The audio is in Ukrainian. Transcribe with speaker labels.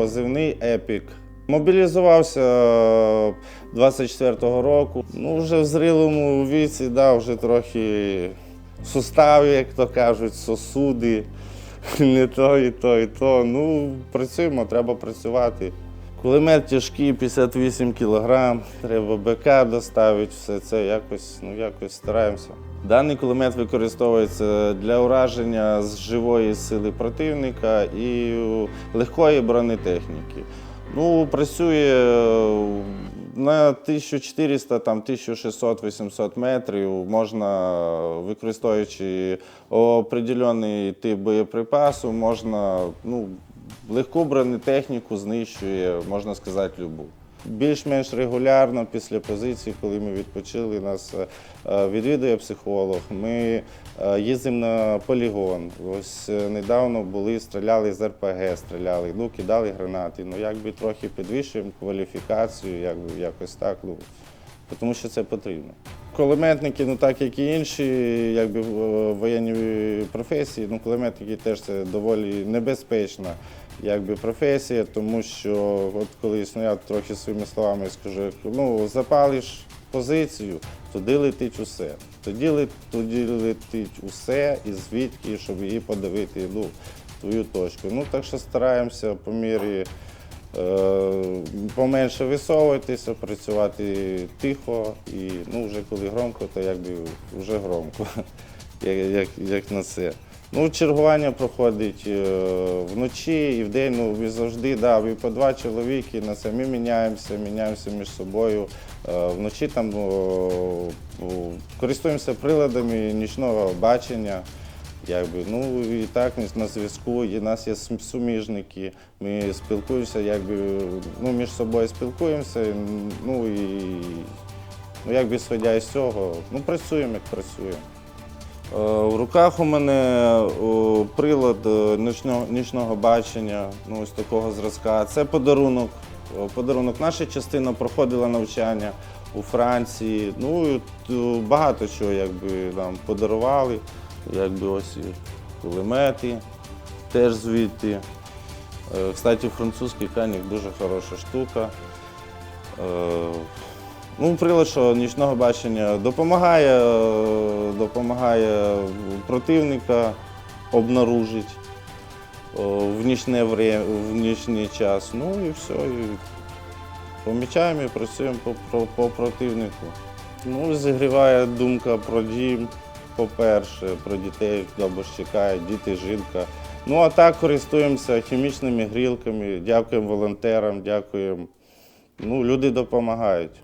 Speaker 1: позивний Епік. Мобілізувався е, 24-го року. Ну, вже в зрілому віці, да, вже трохи сустави, як то кажуть, сосуди. Не то, і то, і то. Ну, працюємо, треба працювати. Кулемет тяжкий, 58 кг, треба БК доставити, все це якось, ну, якось стараємося. Даний кулемет використовується для ураження з живої сили противника і легкої бронетехніки. Ну, працює е, на 1400, там 1600 800 метрів. Можна, використовуючи определений тип боєприпасу, можна ну, легку бронетехніку знищує, можна сказати, любу. Більш-менш регулярно після позиції, коли ми відпочили, нас е, відвідує психолог. Ми е, їздимо на полігон. Ось е, недавно були, стріляли з РПГ, стріляли, ну, кидали гранати. Ну, якби трохи підвищуємо кваліфікацію, якби якось так. Ну, тому що це потрібно. Кулеметники, ну так як і інші, якби воєнні професії, ну кулеметники теж це доволі небезпечна якби, професія, тому що от колись, ну я трохи своїми словами скажу, ну запалиш позицію, туди летить усе. Тоді, лет- тоді летить усе і звідки, щоб її подавити ну, твою точку. Ну так що стараємося по мірі поменше висовуватися, працювати тихо і ну, вже коли громко, то якби вже громко, як, як, як на це. Ну, чергування проходить е, вночі і вдень, ну і завжди, да, і по два чоловіки на це. Ми міняємося, міняємося між собою. Е, Вночі там користуємося приладами нічного бачення. Якби, ну і так на зв'язку, і нас є суміжники. Ми спілкуємося, якби ну, між собою спілкуємося. Ну і ну, якби сходя з цього, ну працюємо, як працюємо. Е, В руках у мене прилад е, нічного, нічного бачення, ну ось такого зразка. Це подарунок. Подарунок. Наша частина проходила навчання у Франції. Ну е, багато чого якби нам подарували. Якби ось кулемети теж звідти. Е, Кстати, французький канік дуже хороша штука. Е, Ну, прилад, що нічного бачення допомагає, е, допомагає противника обнаружити в нічне в нічний час. Ну і все. І помічаємо і працюємо по, по, по противнику. Ну, зігріває думка про дім, по-перше, про дітей, добре чекають, діти, жінка. Ну а так користуємося хімічними грілками, дякуємо волонтерам, дякуємо. Ну, люди допомагають.